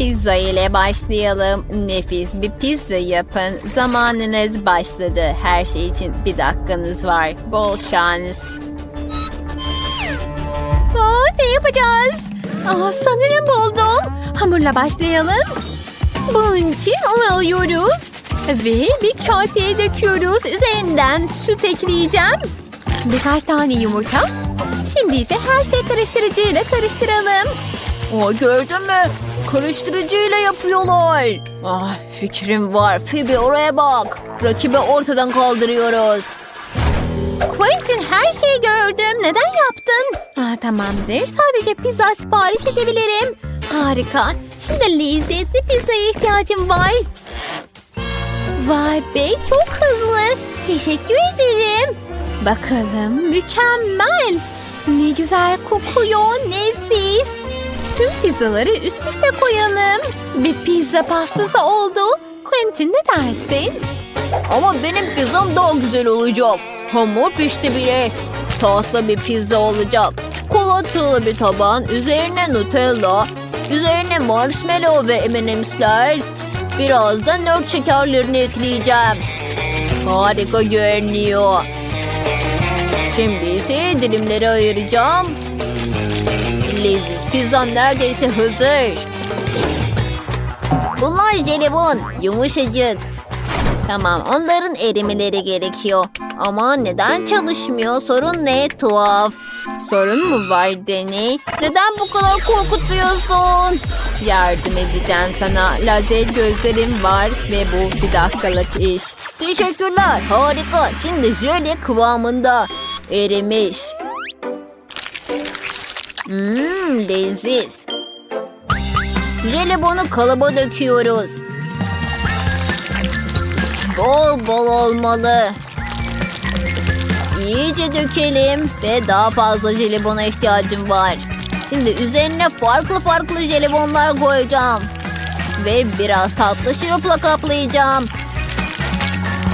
Pizza ile başlayalım. Nefis bir pizza yapın. Zamanınız başladı. Her şey için bir dakikanız var. Bol şans. Aa, ne yapacağız? Aa, sanırım buldum. Hamurla başlayalım. Bunun için un alıyoruz. Ve bir kaseye döküyoruz. Üzerinden süt ekleyeceğim. Birkaç tane yumurta. Şimdi ise her şey karıştırıcıyla karıştıralım. Aa, gördün mü? Karıştırıcıyla yapıyorlar. Ah fikrim var. Phoebe oraya bak. Rakibi ortadan kaldırıyoruz. Quentin her şeyi gördüm. Neden yaptın? Aa, tamamdır. Sadece pizza sipariş edebilirim. Harika. Şimdi lezzetli pizzaya ihtiyacım var. Vay be çok hızlı. Teşekkür ederim. Bakalım mükemmel. Ne güzel kokuyor nefis. Tüm pizzaları üst üste koyalım. Bir pizza pastası oldu. Quentin ne dersin? Ama benim pizzam daha güzel olacak. Hamur pişti bile. Tatlı bir pizza olacak. Çikolatalı bir taban. Üzerine Nutella. Üzerine marshmallow ve M&M'sler. Biraz da nört şekerlerini ekleyeceğim. Harika görünüyor. Şimdi ise dilimleri ayıracağım. Leziz pizzam neredeyse hazır. Bunlar jelibon. Yumuşacık. Tamam onların erimeleri gerekiyor. Ama neden çalışmıyor? Sorun ne? Tuhaf. Sorun mu var Deni? Neden bu kadar korkutuyorsun? Yardım edeceğim sana. Lazer gözlerim var ve bu bir dakikalık iş. Teşekkürler. Harika. Şimdi jöle kıvamında. Erimiş. Mmm leziz. Jelibonu kalıba döküyoruz. Bol bol olmalı. İyice dökelim ve daha fazla jelibona ihtiyacım var. Şimdi üzerine farklı farklı jelibonlar koyacağım. Ve biraz tatlı şurupla kaplayacağım.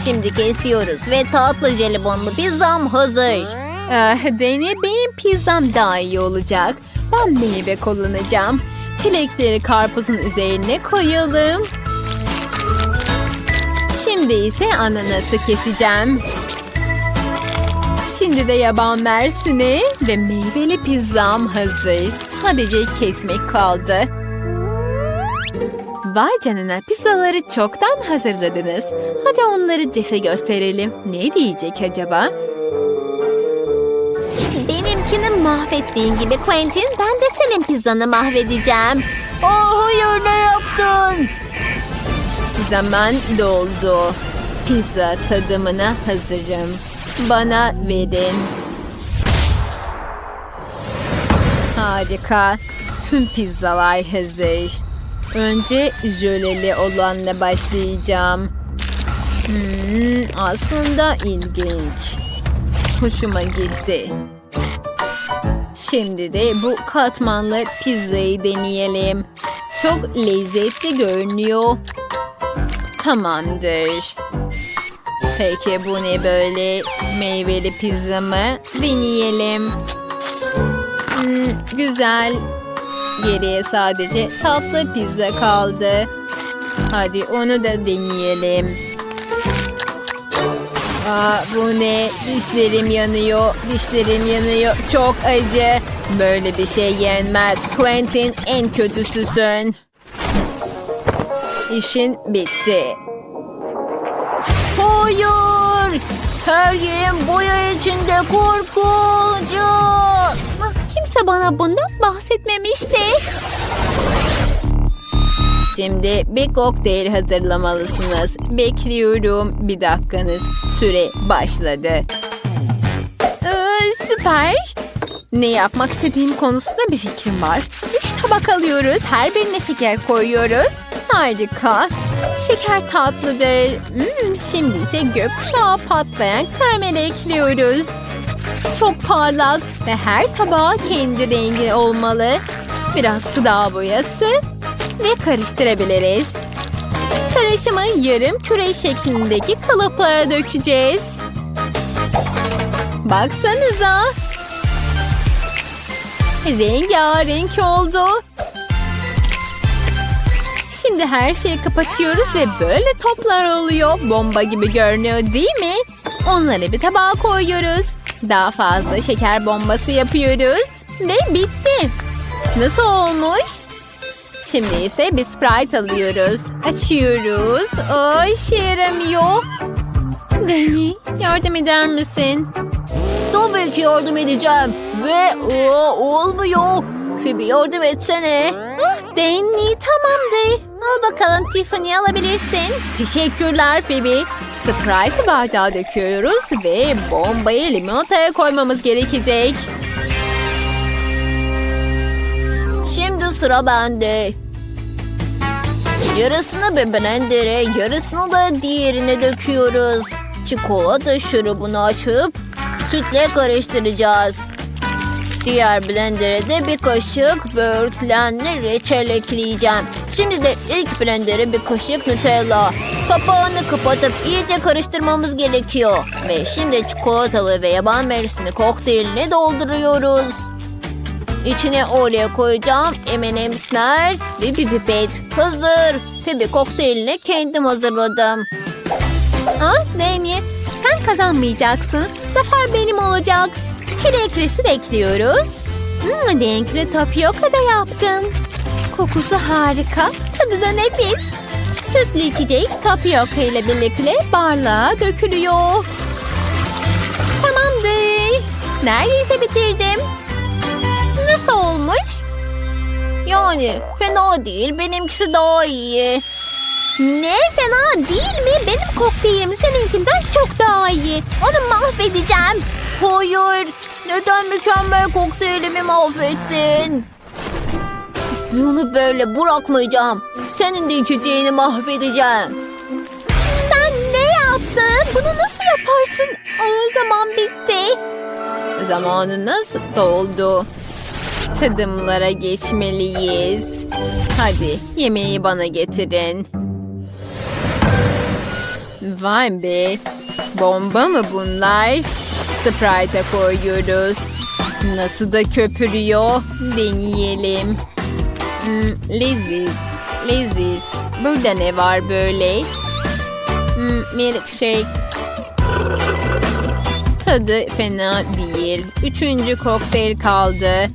Şimdi kesiyoruz ve tatlı jelibonlu pizzam hazır. Ah, Deni benim pizzam daha iyi olacak. Ben meyve kullanacağım. Çilekleri karpuzun üzerine koyalım. Şimdi ise ananası keseceğim. Şimdi de yaban mersini ve meyveli pizzam hazır. Sadece kesmek kaldı. Vay canına pizzaları çoktan hazırladınız. Hadi onları Ces'e gösterelim. Ne diyecek acaba? Mahvettiğin gibi Quentin ben de senin pizzanı mahvedeceğim. Oh hayır ne yaptın? Zaman doldu. Pizza tadımına hazırım. Bana verin. Harika. Tüm pizzalar hazır. Önce jöleli olanla başlayacağım. Hmm, aslında ilginç. Hoşuma gitti. Şimdi de bu katmanlı pizzayı deneyelim. Çok lezzetli görünüyor. Tamamdır. Peki bu ne böyle? Meyveli pizza mı? Deneyelim. Hmm, güzel. Geriye sadece tatlı pizza kaldı. Hadi onu da deneyelim. Aa, bu ne? Dişlerim yanıyor. Dişlerim yanıyor. Çok acı. Böyle bir şey yenmez. Quentin en kötüsüsün. İşin bitti. Hayır. Her yerim boya içinde korkunç. Kimse bana bundan bahsetmemişti. Şimdi bir kokteyl hazırlamalısınız. Bekliyorum. Bir dakikanız. Süre başladı. Ee, süper. Ne yapmak istediğim konusunda bir fikrim var. Üç tabak alıyoruz. Her birine şeker koyuyoruz. Harika. Şeker tatlıdır. Hmm, şimdi ise gökkuşağı patlayan karamel ekliyoruz. Çok parlak ve her tabağa kendi rengi olmalı. Biraz gıda boyası ve karıştırabiliriz. Karışımı yarım küre şeklindeki kalıplara dökeceğiz. Baksanıza. Rengarenk oldu. Şimdi her şeyi kapatıyoruz ve böyle toplar oluyor. Bomba gibi görünüyor değil mi? Onları bir tabağa koyuyoruz. Daha fazla şeker bombası yapıyoruz. Ve bitti. Nasıl olmuş? Şimdi ise bir Sprite alıyoruz. Açıyoruz. O işe yaramıyor. Dani yardım eder misin? Tabii ki yardım edeceğim. Ve o, olmuyor. Phoebe yardım etsene. Ah Dani tamamdır. Al bakalım Tiffany alabilirsin. Teşekkürler Phoebe. Sprite'ı bardağa döküyoruz ve bombayı limonataya koymamız gerekecek. Şimdi sıra bende. Yarısını bir blender'e, yarısını da diğerine döküyoruz. Çikolata şurubunu açıp sütle karıştıracağız. Diğer blender'e de bir kaşık böğürtlenli reçel ekleyeceğim. Şimdi de ilk blender'e bir kaşık Nutella. Kapağını kapatıp iyice karıştırmamız gerekiyor. Ve şimdi çikolatalı ve yaban mersini kokteylini dolduruyoruz. İçine Oreo koyacağım. M&M'sler ve bir pipet. Hazır. Tabii kokteylini kendim hazırladım. Ah Dani sen kazanmayacaksın. Zafer benim olacak. Çilekli süt ekliyoruz. Hmm, renkli tapioka da yaptım. Kokusu harika. Tadı da nefis. Sütlü içecek tapioka ile birlikte barlığa dökülüyor. Tamamdır. Neredeyse bitirdim. Olmuş? Yani fena değil. Benimkisi daha iyi. Ne fena değil mi? Benim kokteylim seninkinden çok daha iyi. Onu mahvedeceğim. Hayır. Neden mükemmel kokteylimi mahvettin? Bunu böyle bırakmayacağım. Senin de içeceğini mahvedeceğim. Sen ne yaptın? Bunu nasıl yaparsın? O zaman bitti. Zamanınız doldu. Tadımlara geçmeliyiz. Hadi yemeği bana getirin. Vay be. Bomba mı bunlar? Sprite'a koyuyoruz. Nasıl da köpürüyor. Deneyelim. Hmm, leziz. Leziz. Burada ne var böyle? Hmm, milkshake. Tadı fena değil. Üçüncü kokteyl kaldı.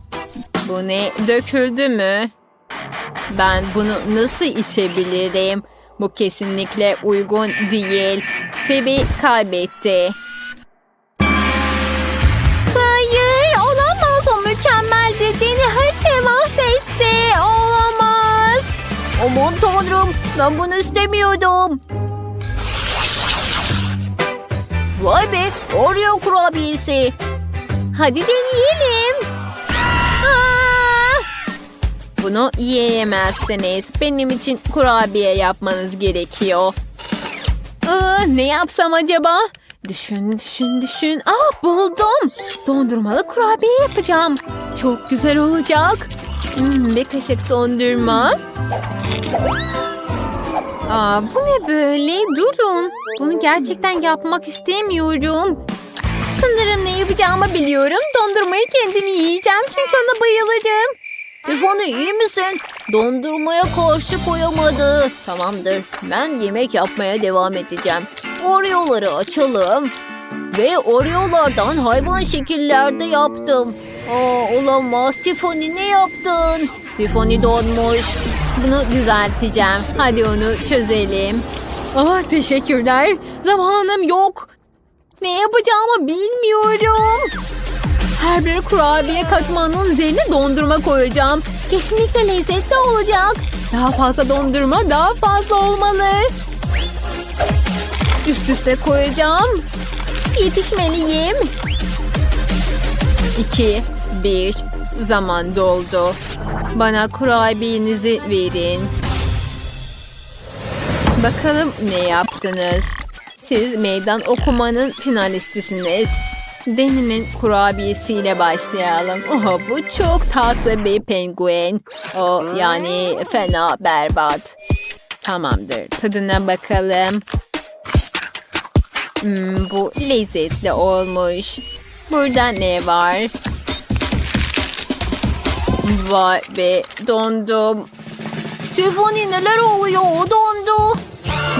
Bu ne? Döküldü mü? Ben bunu nasıl içebilirim? Bu kesinlikle uygun değil. Phoebe kaybetti. Hayır, olamaz. O mükemmel dediğini her şey mahvetti. Olamaz. Aman tanrım. Ben bunu istemiyordum. Vay be. Oreo kurabiyesi. Hadi deneyelim. Aa! Bunu yiyemezsiniz. Benim için kurabiye yapmanız gerekiyor. Aa, ne yapsam acaba? Düşün, düşün, düşün. Aa, buldum. Dondurmalı kurabiye yapacağım. Çok güzel olacak. Hmm, bir kaşık dondurma. Aa, bu ne böyle? Durun. Bunu gerçekten yapmak istemiyorum. Sanırım ne yapacağımı biliyorum. Dondurmayı kendim yiyeceğim çünkü ona bayılırım. Tiffany iyi misin? Dondurmaya karşı koyamadı. Tamamdır. Ben yemek yapmaya devam edeceğim. Oreo'ları açalım. Ve Oreo'lardan hayvan şekillerde yaptım. Aa, olamaz. Tiffany ne yaptın? Tiffany donmuş. Bunu düzelteceğim. Hadi onu çözelim. Ah teşekkürler. Zamanım yok. Ne yapacağımı bilmiyorum. Her bir kurabiye katmanının üzerine dondurma koyacağım. Kesinlikle lezzetli olacak. Daha fazla dondurma daha fazla olmalı. Üst üste koyacağım. Yetişmeliyim. İki, bir, zaman doldu. Bana kurabiyenizi verin. Bakalım ne yaptınız? Siz meydan okumanın finalistisiniz. Deni'nin kurabiyesiyle başlayalım. Oh, bu çok tatlı bir penguen. O yani fena berbat. Tamamdır. Tadına bakalım. Hmm, bu lezzetli olmuş. Burada ne var? Vay be dondum. Tiffany neler oluyor? Dondu.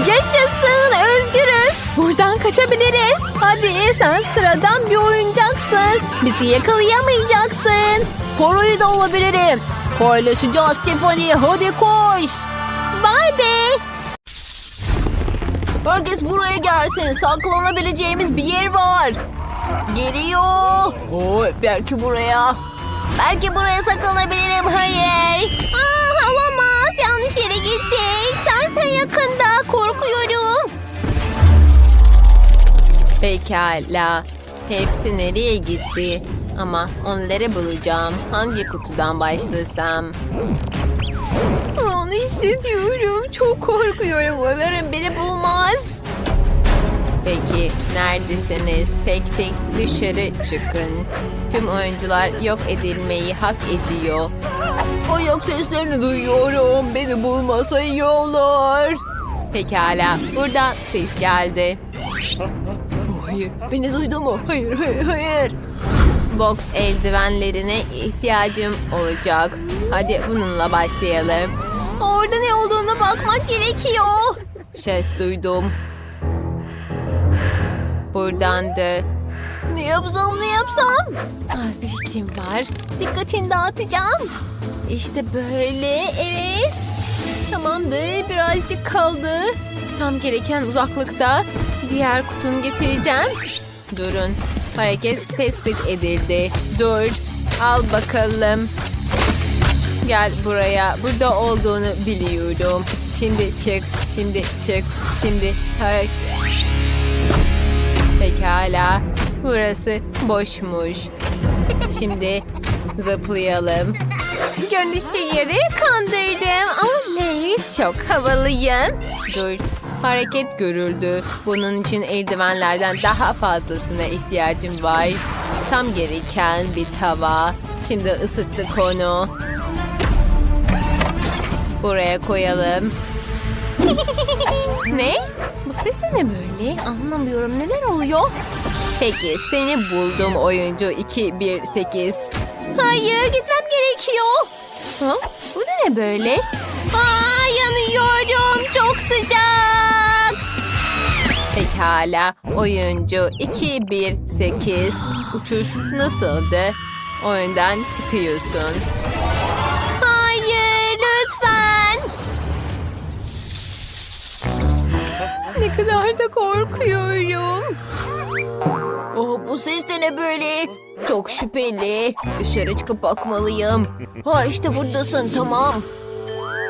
Yaşasın özgürüz. Buradan kaçabiliriz. Hadi sen sıradan bir oyuncaksın. Bizi yakalayamayacaksın. Parayı da alabilirim. Paylaşacağız Tiffany. Hadi koş. Vay be. Herkes buraya gelsin. Saklanabileceğimiz bir yer var. Geliyor. Oo, belki buraya. Belki buraya saklanabilirim. Hayır. Aa, olamaz. Yanlış yere gittik. Yakında. Korkuyorum. Pekala. Hepsi nereye gitti? Ama onları bulacağım. Hangi kutudan başlasam? Onu hissediyorum. Çok korkuyorum. Umarım beni bulmaz. Peki neredesiniz? Tek tek dışarı çıkın. Tüm oyuncular yok edilmeyi hak ediyor. Ayak seslerini duyuyorum. Beni bulmasa iyi olur. Pekala. Buradan ses geldi. Hayır. Beni duydu mu? Hayır, hayır, hayır. Box eldivenlerine ihtiyacım olacak. Hadi bununla başlayalım. Orada ne olduğunu bakmak gerekiyor. Ses duydum. Buradandı. Ne yapsam ne yapsam? Ah, bir fikrim var. Dikkatini dağıtacağım. İşte böyle. Evet. Tamamdır. Birazcık kaldı. Tam gereken uzaklıkta. Diğer kutunu getireceğim. Durun. Hareket tespit edildi. Dur. Al bakalım. Gel buraya. Burada olduğunu biliyorum. Şimdi çık. Şimdi çık. Şimdi hay. Pekala. Burası boşmuş. Şimdi zıplayalım. Görünüşte yeri kandırdım. Oley çok havalıyım. Dur hareket görüldü. Bunun için eldivenlerden daha fazlasına ihtiyacım var. Tam gereken bir tava. Şimdi ısıttık onu. Buraya koyalım. ne? Bu ses de ne böyle? Anlamıyorum. Neler oluyor? Peki seni buldum oyuncu 218. Hayır gitmem gerekiyor. Ha? Bu da ne böyle? Aa yanıyorum çok sıcak. Pekala oyuncu 218 uçuş nasıldı? Oyundan çıkıyorsun. Hayır lütfen. Ne kadar da korkuyorum. Oh, bu ses de ne böyle? Çok şüpheli. Dışarı çıkıp bakmalıyım. Ha işte buradasın tamam.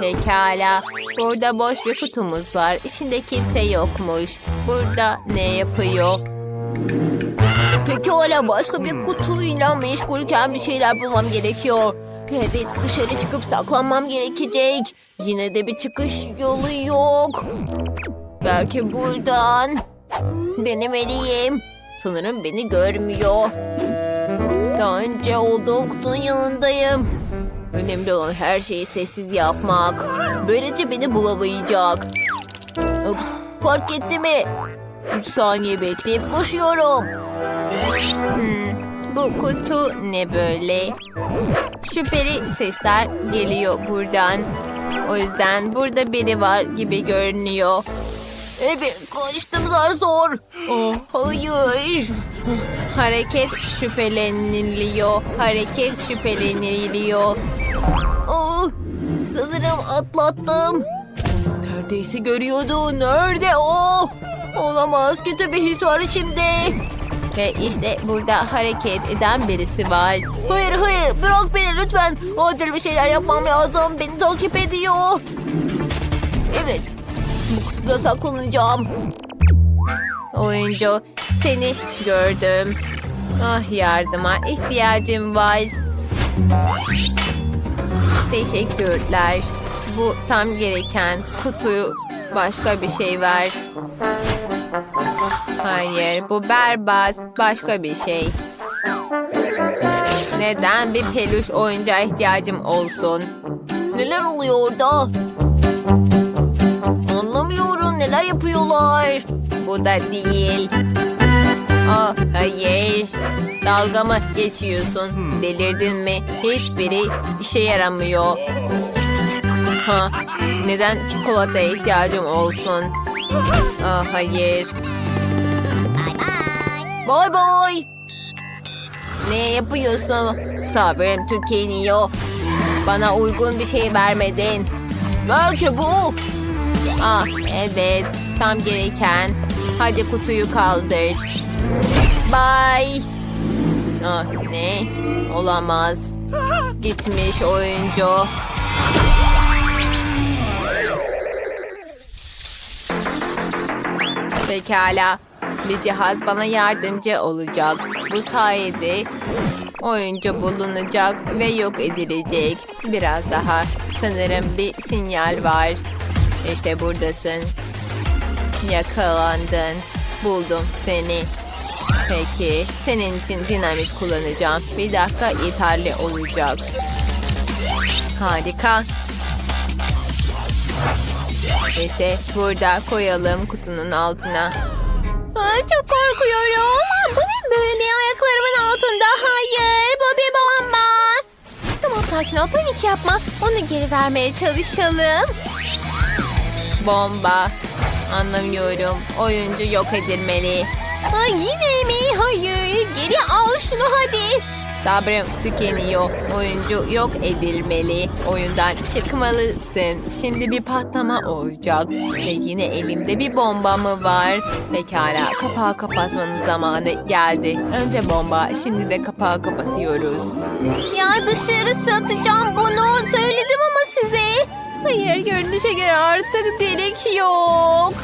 Pekala. Burada boş bir kutumuz var. İçinde kimse yokmuş. Burada ne yapıyor? Peki hala başka bir kutuyla meşgulken bir şeyler bulmam gerekiyor. Evet dışarı çıkıp saklanmam gerekecek. Yine de bir çıkış yolu yok. Belki buradan. Denemeliyim. Sanırım beni görmüyor. Daha önce olduğum kutunun yanındayım. Önemli olan her şeyi sessiz yapmak. Böylece beni bulamayacak. Ups fark etti mi? 3 saniye bekleyip koşuyorum. Hmm, bu kutu ne böyle? Şüpheli sesler geliyor buradan. O yüzden burada biri var gibi görünüyor. Evet kaçtım zar zor. Oh, hayır. Hareket şüpheleniliyor. Hareket şüpheleniliyor. Oh, sanırım atlattım. Neredeyse görüyordu. Nerede o? Olamaz. Kötü bir his var içimde. Ve işte burada hareket eden birisi var. Hayır hayır bırak beni lütfen. Acil bir şeyler yapmam lazım. Beni takip ediyor. Evet. Kutuda saklanacağım. Oyuncu seni gördüm. Ah yardıma ihtiyacım var. Teşekkürler. Bu tam gereken kutuyu başka bir şey ver. Hayır bu berbat başka bir şey. Neden bir peluş oyuncağa ihtiyacım olsun? Neler oluyor orada? Neler yapıyorlar? Bu da değil. Oh hayır. Dalga mı geçiyorsun? Delirdin mi? Hiçbiri işe yaramıyor. Ha, neden çikolataya ihtiyacım olsun? Ah, hayır. Bay bay. Ne yapıyorsun? Sabrım tükeniyor. Bana uygun bir şey vermedin. Belki bu. Ah evet tam gereken. Hadi kutuyu kaldır. Bye. Ah ne? Olamaz. Gitmiş oyuncu. Pekala. Bir cihaz bana yardımcı olacak. Bu sayede oyuncu bulunacak ve yok edilecek. Biraz daha. Sanırım bir sinyal var. İşte buradasın. Yakalandın. Buldum seni. Peki, senin için dinamit kullanacağım. Bir dakika yeterli olacak. Harika. İşte burada koyalım kutunun altına. Ay, çok korkuyorum. Bu ne böyle ayaklarımın altında? Hayır, bu bir bomba. Tamam sakin ol, panik yapma. Onu geri vermeye çalışalım. Bomba. Anlamıyorum. Oyuncu yok edilmeli. Ay yine mi? Hayır. Geri al şunu hadi. Sabrım tükeniyor. Oyuncu yok edilmeli. Oyundan çıkmalısın. Şimdi bir patlama olacak. Ve yine elimde bir bomba mı var? Pekala kapağı kapatmanın zamanı geldi. Önce bomba şimdi de kapağı kapatıyoruz. Ya dışarı satacağım bunu. Size. Hayır görünüşe göre artık delik yok.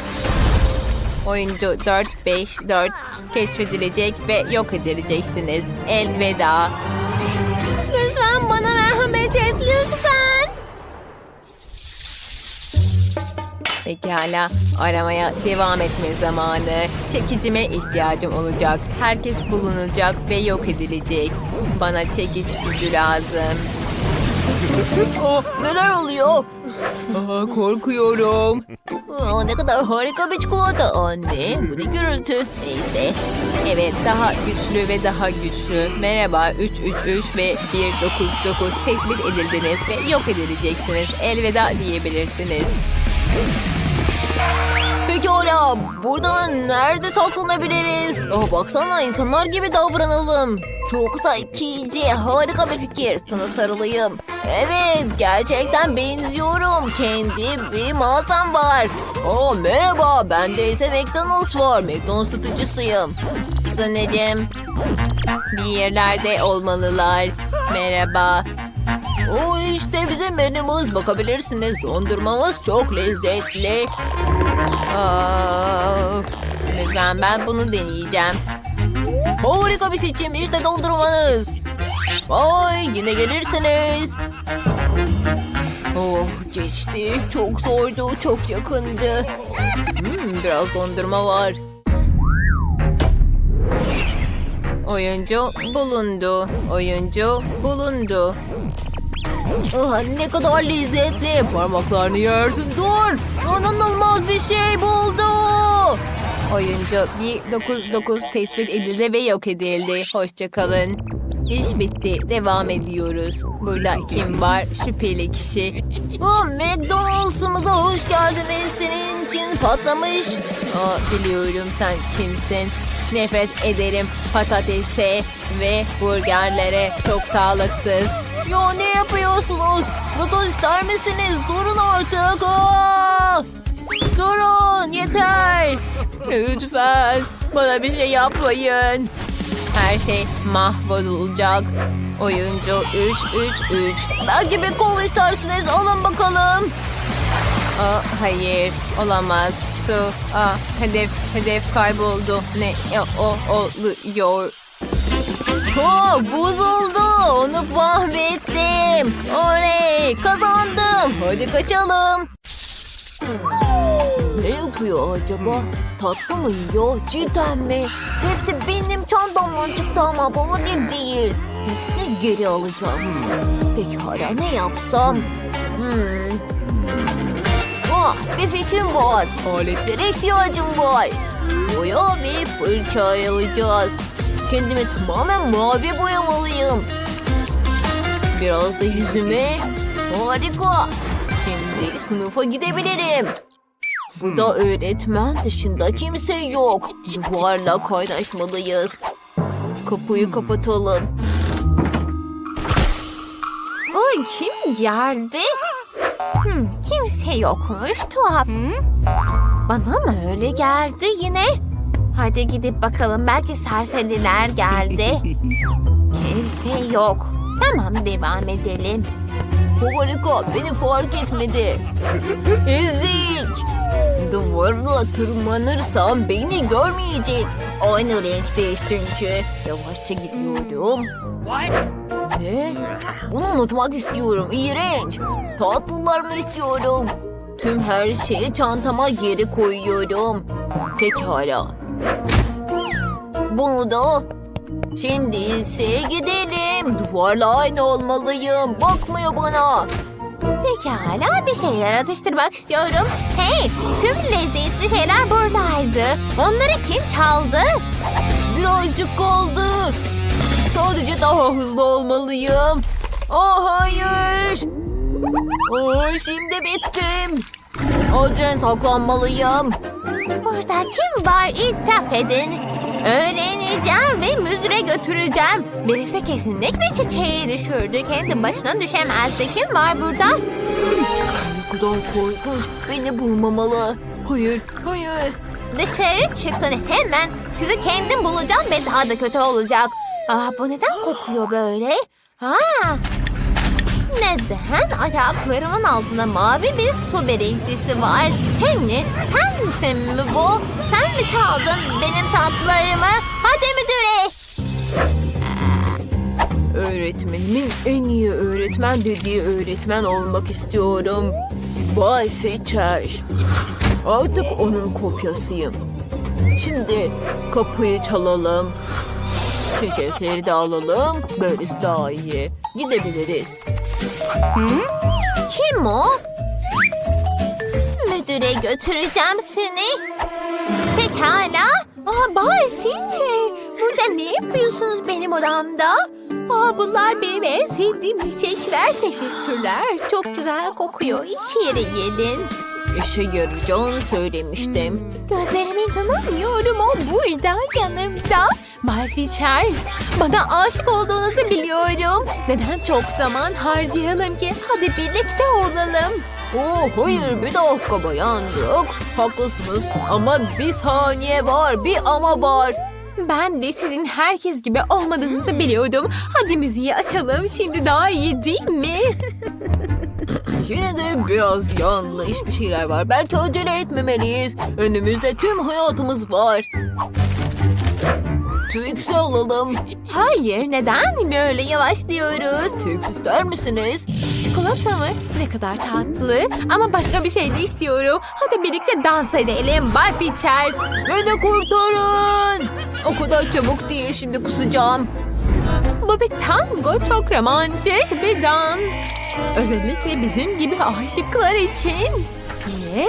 Oyuncu 4-5-4 keşfedilecek ve yok edileceksiniz. Elveda. Lütfen bana merhamet et lütfen. Pekala aramaya devam etme zamanı. Çekicime ihtiyacım olacak. Herkes bulunacak ve yok edilecek. Bana çekiç gücü lazım. Oh, neler oluyor? Aa, korkuyorum. Aa, ne kadar harika bir çikolata. Anne bu ne gürültü. Neyse. Evet daha güçlü ve daha güçlü. Merhaba 333 ve 199 tespit edildiniz ve yok edileceksiniz. Elveda diyebilirsiniz. Pekala, buradan nerede saklanabiliriz? Oh, baksana insanlar gibi davranalım. Çok zekice, harika bir fikir. Sana sarılayım. Evet, gerçekten benziyorum. Kendi bir mağazam var. Oh, merhaba, bende ise McDonald's var. McDonald's satıcısıyım. Sanırım bir yerlerde olmalılar. Merhaba. O işte bizim menümüz. Bakabilirsiniz. Dondurmamız çok lezzetli. Aa, lütfen ben bunu deneyeceğim. Harika bir seçim. İşte dondurmanız. Ay yine gelirsiniz. Oh geçti. Çok zordu. Çok yakındı. Hmm, biraz dondurma var. Oyuncu bulundu. Oyuncu bulundu. Ah, ne kadar lezzetli. Parmaklarını yersin. Dur. İnanılmaz bir şey buldu. Oyuncu 199 tespit edildi ve yok edildi. Hoşçakalın. İş bitti. Devam ediyoruz. Burada kim var? Şüpheli kişi. Ah, McDonald's'ımıza hoş geldiniz. Senin için patlamış. Aa, biliyorum sen kimsin. Nefret ederim patatese ve burgerlere. Çok sağlıksız. Ya ne yapıyorsunuz? Noodle ister misiniz? Durun artık. Aa! Durun yeter. Lütfen bana bir şey yapmayın. Her şey mahvolacak. Oyuncu 333. Belki bir kol istersiniz. Alın bakalım. Aa, hayır olamaz. Su. Aa, hedef hedef kayboldu. Ne o, oluyor? Ha, bozuldu. Onu mahvettim. Oley kazandım. Hadi kaçalım. Ne yapıyor acaba? Tatlı mı yiyor? Cidden mi? Hepsi benim çantamdan çıktı ama bana bir değil. Hepsini geri alacağım. Peki hala ne yapsam? Hmm. Ah, bir fikrim var. Aletlere ihtiyacım var. Boya ve fırça alacağız. Kendimi tamamen mavi boyamalıyım. Biraz da yüzüme. Harika. Şimdi sınıfa gidebilirim. Burada öğretmen dışında kimse yok. Duvarla kaynaşmalıyız. Kapıyı kapatalım. Ay kim geldi? Hmm, kimse yokmuş tuhaf. Bana mı öyle geldi yine? Hadi gidip bakalım belki serseriler geldi. Kimse yok. Tamam devam edelim. Harika beni fark etmedi. Ezik. Duvarla tırmanırsam beni görmeyecek. Aynı renkteyiz çünkü. Yavaşça gidiyorum. Ne? Bunu unutmak istiyorum. İğrenç. Tatlılar mı istiyorum? Tüm her şeyi çantama geri koyuyorum. Pekala. Bunu da Şimdi ise gidelim. Duvarla aynı olmalıyım. Bakmıyor bana. Pekala bir şeyler atıştırmak istiyorum. Hey tüm lezzetli şeyler buradaydı. Onları kim çaldı? Birazcık kaldı. Sadece daha hızlı olmalıyım. Oh hayır. Oh, şimdi bittim. Acilen saklanmalıyım. Burada kim var itiraf edin. Öğreneceğim ve müdüre götüreceğim. Birisi kesinlikle çiçeği düşürdü. Kendi başına düşemezdi. Kim var burada? Ne kadar korkunç. Beni bulmamalı. Hayır, hayır. Dışarı çıkın hemen. Sizi kendim bulacağım ve daha da kötü olacak. Aa, bu neden kokuyor böyle? Aa, neden ayaklarımın altında mavi bir su biriktisi var? Kenny sen misin mi bu? Sen mi çaldın benim tatlılarımı? Hadi müdüre. Öğretmenimin en iyi öğretmen dediği öğretmen olmak istiyorum. Bay Fetcher. Artık onun kopyasıyım. Şimdi kapıyı çalalım. Çiçekleri de alalım. Böylesi daha iyi. Gidebiliriz. Kim o? Müdüre götüreceğim seni. Pekala. Aa, Bay Fincher. Burada ne yapıyorsunuz benim odamda? Aa, bunlar benim en sevdiğim çiçekler. Teşekkürler. Çok güzel kokuyor. İçeri gelin. İşe yarayacağını söylemiştim. Gözlerime inanamıyorum. O burada yanımda. Bay Fincher, bana aşık olduğunuzu biliyorum. Neden çok zaman harcayalım ki? Hadi birlikte olalım. Oh hayır bir dakika bayan Brooke. Haklısınız ama bir saniye var bir ama var. Ben de sizin herkes gibi olmadığınızı biliyordum. Hadi müziği açalım. Şimdi daha iyi değil mi? Yine de biraz yanlış bir şeyler var. Belki acele etmemeliyiz. Önümüzde tüm hayatımız var. Twix'i alalım. Hayır, neden böyle yavaşlıyoruz? Twix ister misiniz? Çikolata mı? Ne kadar tatlı. Ama başka bir şey de istiyorum. Hadi birlikte dans edelim. Bay Pitcher. Beni kurtarın. O kadar çabuk değil şimdi kusacağım. Bu bir tango çok romantik bir dans. Özellikle bizim gibi aşıklar için. Ne?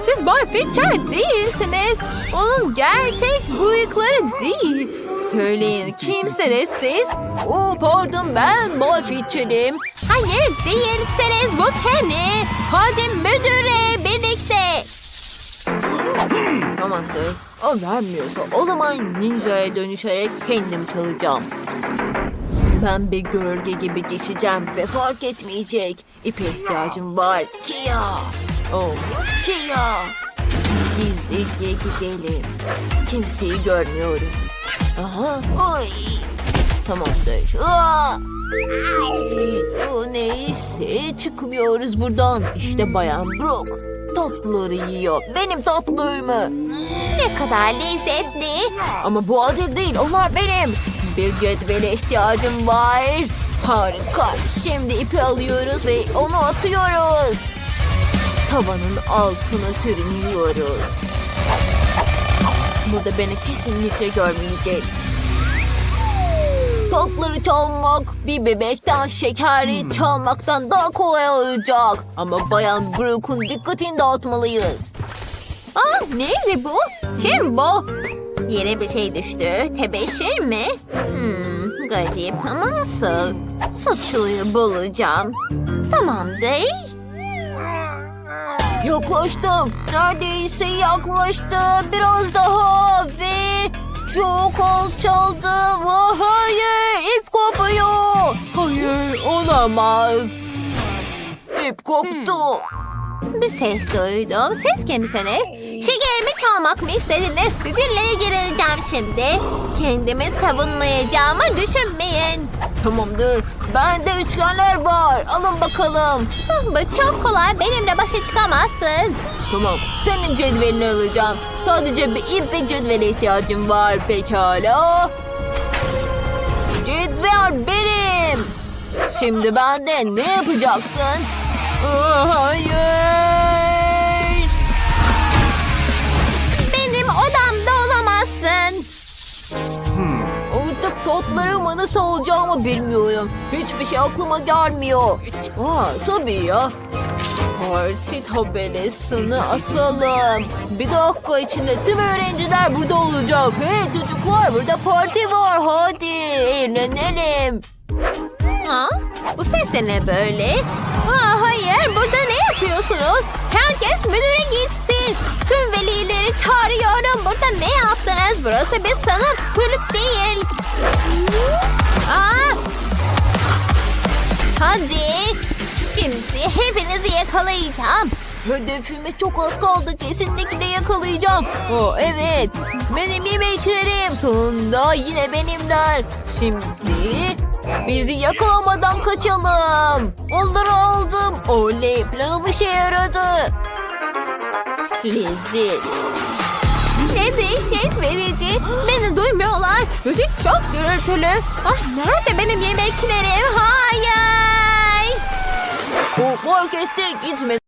Siz Bay Pitcher değilsiniz. Onun gerçek bıyıkları değil. Söyleyin kimsiniz siz? Oh pardon ben Bay Fitcher'im. Hayır değilsiniz bu Kenny. Hadi müdüre birlikte. Tamamdır. O vermiyorsa o zaman ninja'ya dönüşerek kendim çalacağım. Ben bir gölge gibi geçeceğim ve fark etmeyecek. İpe ihtiyacım var. Kia! Oh, Kia! Gizlice gidelim. Kimseyi görmüyorum. Aha, oy! Tamamdır. Aa! O neyse çıkmıyoruz buradan. İşte Bayan Brooke. Tatlıları yiyor. Benim tatlılarımı. Ne kadar lezzetli. Ama bu acil değil. Onlar benim. Bir cetvele ihtiyacım var. Harika. Şimdi ipi alıyoruz ve onu atıyoruz. Tavanın altına sürünüyoruz. Burada beni kesinlikle görmeyecek. Tatları çalmak bir bebekten şekeri çalmaktan daha kolay olacak. Ama Bayan Brooke'un dikkatini dağıtmalıyız. Aa, neydi bu? Kim bu? Yere bir şey düştü. Tebeşir mi? Hmm, garip ama nasıl? Suçluyu bulacağım. Tamamdır. Yaklaştım. Neredeyse yaklaştım. Biraz daha ve çok alçaldım. Hayır ip kopuyor. Hayır olamaz. İp koptu. Bir ses duydum. Ses kimsiniz? Şekerimi çalmak mı istediniz? Sizinle ilgileneceğim şimdi. Kendimi savunmayacağımı düşünmeyin. Tamamdır. Bende üçgenler var. Alın bakalım. Bu çok kolay. Benimle başa çıkamazsın. Tamam. Senin cetvelini alacağım. Sadece bir ip ve cetvele ihtiyacım var. Pekala. Cetvel benim. Şimdi bende ne yapacaksın? Hayır. Artık totlarımı nasıl alacağımı bilmiyorum. Hiçbir şey aklıma gelmiyor. Aa, tabii ya. Parti tabelasını asalım. Bir dakika içinde tüm öğrenciler burada olacak. Hey çocuklar burada parti var. Hadi eğlenelim. Ha? Bu ses de ne böyle? Aa, hayır burada ne yapıyorsunuz? Herkes müdüre gitsin. Tüm velileri çağırıyorum. Burada ne yaptınız? Burası bir sanat kulüp değil. Aa! Hadi. Şimdi hepinizi yakalayacağım. Hedefime çok az kaldı. Kesinlikle yakalayacağım. Oh, evet. Benim yemeklerim sonunda yine benimler. Şimdi bizi yakalamadan kaçalım. Onları aldım. Oley planım işe yaradı. Lezzet. Ne dehşet verici. Beni duymuyorlar. Müzik çok gürültülü. Ah nerede benim yemeklerim? Hayır. O fark etti. Gitme